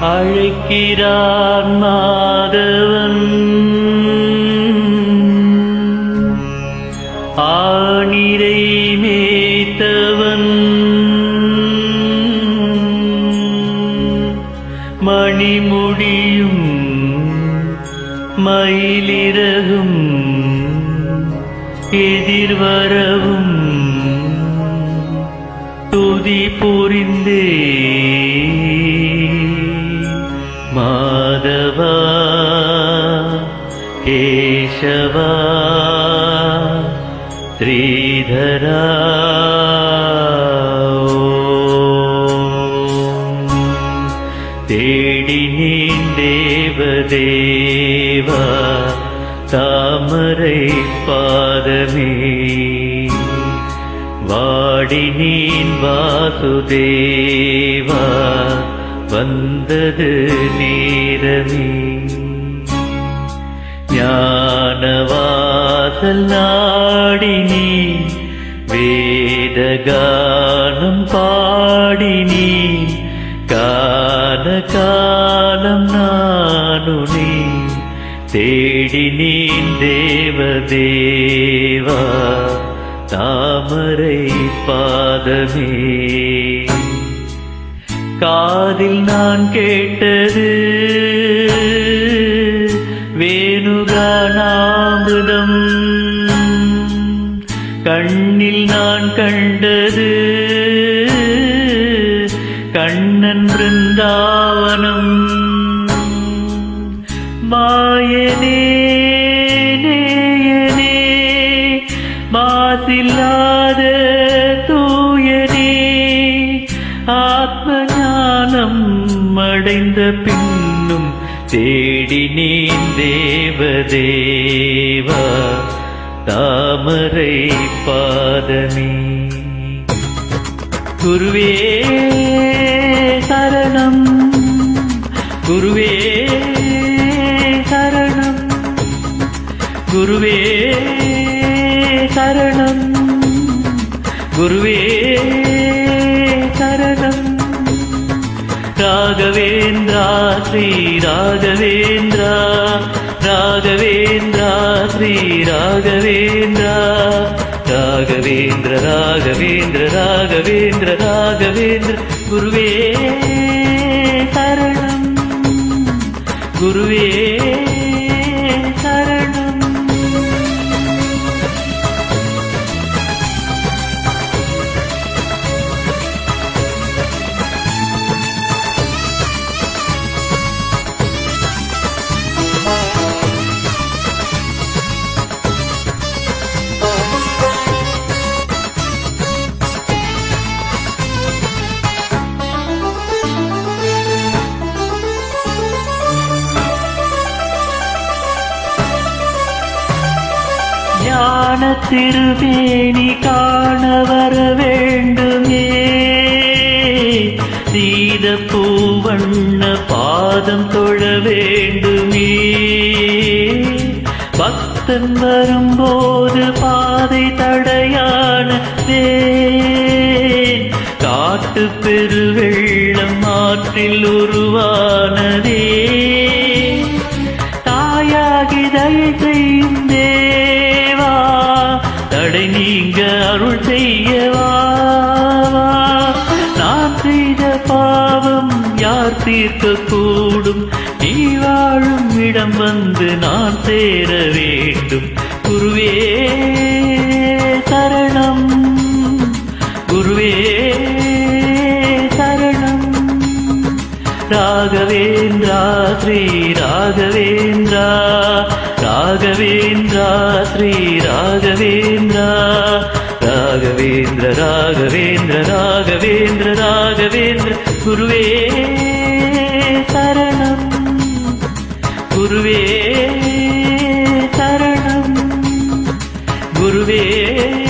அழைக்கிறார் மாதவன். ஆணிரை மேத்தவன் மணிமுடியும் மயிலிறகும். எதிர்வரவும். துதி புரிந்தே கேசவா ஸ்ரீதரா தேடினேன் தேவதேவா தாமரை பாதமே வாடினேன் வாசுதேவா வந்தது நேரமே ஞானவாசல் நாடினி வேதகானம் பாடினி கால காலம் நானுனே தேடினேன் தேவதேவா தாமரை பாதமே. காதில் நான் கேட்டது கண்ணன் பிருந்தாவனம். மாயனே நேயனே மாசில்லாத தூயனே ஆத்ம ஞானம் அடைந்த பின்னும் தேடினேன் தேவதேவா தாமரை பாதமே குருவே சரணம் குருவே சரணம் குருவே சரணம் குருவே சரணம் ராகவேந்திரா ஸ்ரீ ராகவேந்திரா ராகவேந்திரா ஸ்ரீ ராகவேந்திர ராகவேந்திர ராகவேந்திர ராகவேந்திர. குருவே சரணம். குருவே. ஞான திருவேணி காண வர வேண்டுமே. சீத பூவண்ண பாதம் தொழ வேண்டுமே. பக்தன் வரும்போது பாதை தடையான காட்டு பெருவெள்ளம் ஆற்றில் உருவானதே. அருள் செய்யவா? நான் செய்த பாவம் யார் தீர்க்க கூடும் நீ வாழும் இடம் வந்து நான் சேர வேண்டும். குருவே சரணம். குருவே சரணம். ராகவேந்திரா ஸ்ரீ ராகவேந்திரா ராகவேந்திரா ஸ்ரீ ராகவேந்திரா ராகவேந்திர ராகவேந்திர ராகவேந்திர ராகவேந்திர. குருவே சரணம். குருவே சரணம். குருவே